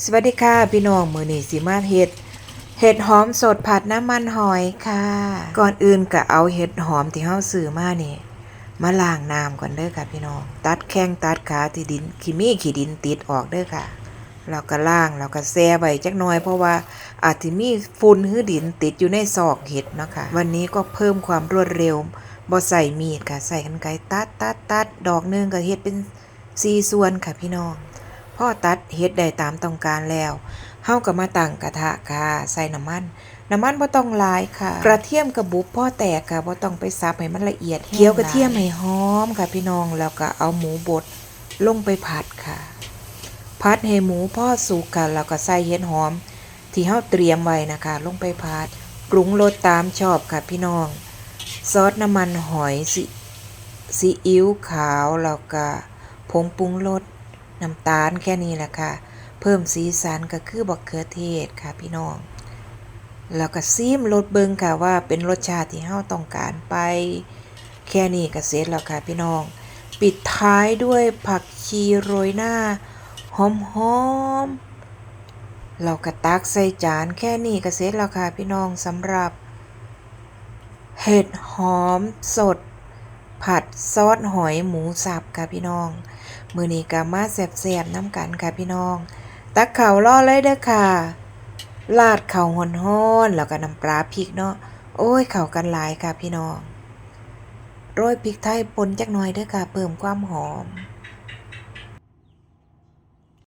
สวัสดีค่ะพี่น้องมือนี้สิมาเฮ็ด เห็ดหอมสดผัดน้ำมันหอยค่ะ ก่อนอื่นก็เอาเห็ดหอมที่เฮาซื้อมานี่มาล้างน้ำก่อนเด้อค่ะพี่น้อง ตัดแข้งตัดขาที่ดินขี้มีขี้ดินติดออกเด้อค่ะแล้วก็ล้างแล้วก็แช่ไว้จักหน่อยเพราะว่าอาจสิมีฝุ่นหือดินติดอยู่ในซอกเห็ดเนาะค่ะวันนี้ก็เพิ่มความรวดเร็วบ่ใส่มีดค่ะใส่กรรไกตัดตัดตัดดอกหนึงก็เฮ็ดเป็นสี่ส่วนค่ะพี่น้อง พ่อตัดเฮ็ดได้ตามต้องการแล้วเฮาก็มาตั้งกระทะค่ะใส่น้ำมันน้ำมันบ่ต้องหลายค่ะ กระเทียมกระบุบพ่อแตกค่ะบ่ต้องไปสับให้มันละเอียดเคี่ยวกระเทียมให้หอมค่ะพี่น้องแล้วก็เอาหมูบดลงไปผัดค่ะ ผัดให้หมูพ่อสุกค่ะแล้วก็ใส่เห็ดหอม ที่เฮาเตรียมไว้นะคะ ลงไปผัดปรุงรสตามชอบค่ะพี่น้อง ซอสน้ำมันหอยสิซีอิ๊วขาวแล้วก็ผงปรุงรส น้ำตาลแค่นี้แหละค่ะ เพิ่มสีสันก็คือบักเขือเทศค่ะพี่น้อง แล้วก็ซีมรสเบิงค่ะว่าเป็นรสชาติที่เฮาต้องการไป แค่นี้ก็เสร็จแล้วค่ะพี่น้อง ปิดท้ายด้วยผักชีโรยหน้าหอมๆเราก็ตักใส่จานแค่นี้ก็เสร็จแล้วค่ะพี่น้องสำหรับ เห็ดหอมสด ผัดซอสหอยหมูสับค่ะพี่น้อง มือนี้กามาแสบๆน้ำกันค่ะพี่น้อง ตักข่าวล่อเลยเด้อค่ะลาดข่าวฮ้อนแล้วก็น้ำปลาพริกเนาะโอ้ยเข่ากันหลายค่ะพี่น้องโรยพริกไทยป่นจักหน่อยเด้อค่ะเพิ่มความหอม